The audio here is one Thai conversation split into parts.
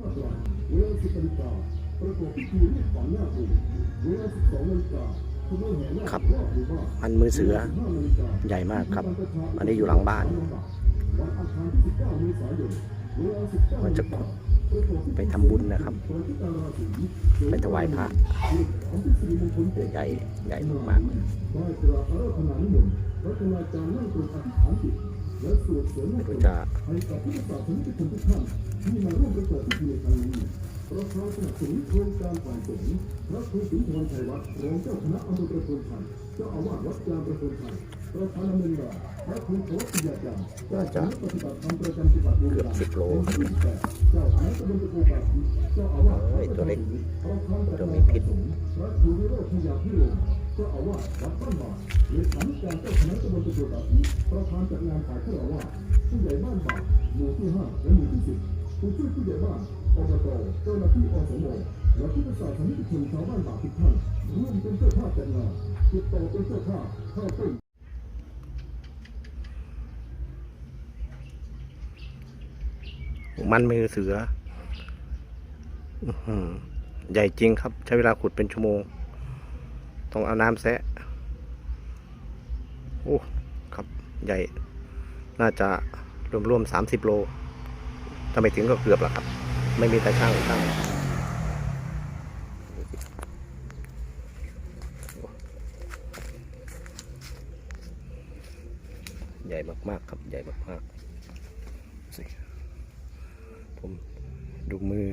เวลาสิบนาฬิกาประกอบพิธีเรียกขวัญหน้าปู่เวลาสิบสองนาฬิกาครับอันมือเสือใหญ่มากครับ อันนี้อยู่หลังบ้านมันจะไปทำบุญนะครับ ไปถวายพระใหญ่ใหญ่มากมาจารย์นั่งตรงอธิษฐานจิตและสวดเสริมมงๆ ก็ลจะให้กับผู้ศาสนิกชนทุกท่านที่มาร่วมประกอบพิธีในครั้งนี้ประธานสนับสนุนโครงการฝ่ายสงฆ์พระครูสุนทรชัยวัฒน์รองเจ้าคณะอำเภอประโคนชัยเจ้าอาวาสวัดยางประโคนชัยประธานดำเนินงานพระครูโสติยาจารย์เจ้าคณะปฏิบัติธรรมประจำจังหวัดบุรีรัมย์เกือบ10โลองค์ที่แปดเจ้าคณะตำบลตะโกกาศเจ้าอาวาสโอ้ยตัวเล็กประธานประตัวจำมีพิษพระครูวิโรจน์พยาพิรมเจ้าอาวาสวัดบ้านบาทเลขานุการเจ้าคณะตำบลตะโกกาศประธานจัดงานฝ่ายผู้อาวาส ผู้ใหญ่บ้านบาทหมู่ที่ห้าและหมู่ที่สิบผู้ช่วยผู้ใหญ่บ้านอบตเจ้าหน้าที่อสมและผู้ประสาสนิกชนชาวบ้านบาททุกท่านร่วมเป็นเจ้าภาพจัดงานติดต่อเป็นเจ้าภาพเข้าต้นมันมือเสืออื้อหือใหญ่จริงครับ ใช้เวลาขุดเป็นชั่วโมง ต้องเอาน้ำแซะ โอ้ ครับ ใหญ่ น่าจะ รวมๆสามสิบโลถ้าไมถึงก็เกือบล้วครับ ไม่มีแต่ช่างช่างใหญ่มากๆครับ ใหญ่มากๆสิผมดูมือ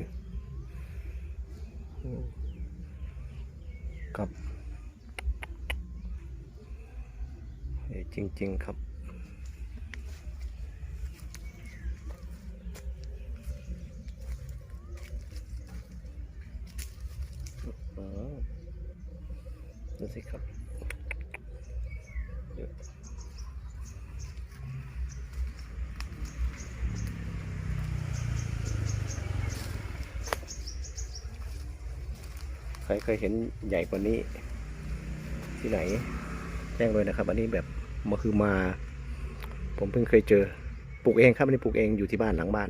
ครับจริง ๆ ครับ อ๋อ ดูสิครับเยอะใครเคยเห็นใหญ่กว่านี้ที่ไหนแจ้งเลยนะครับ อันนี้แบบมาคือมา ผมเพิ่งเคยเจอปลูกเองครับอันนี้ปลูกเองอยู่ที่บ้านหลังบ้าน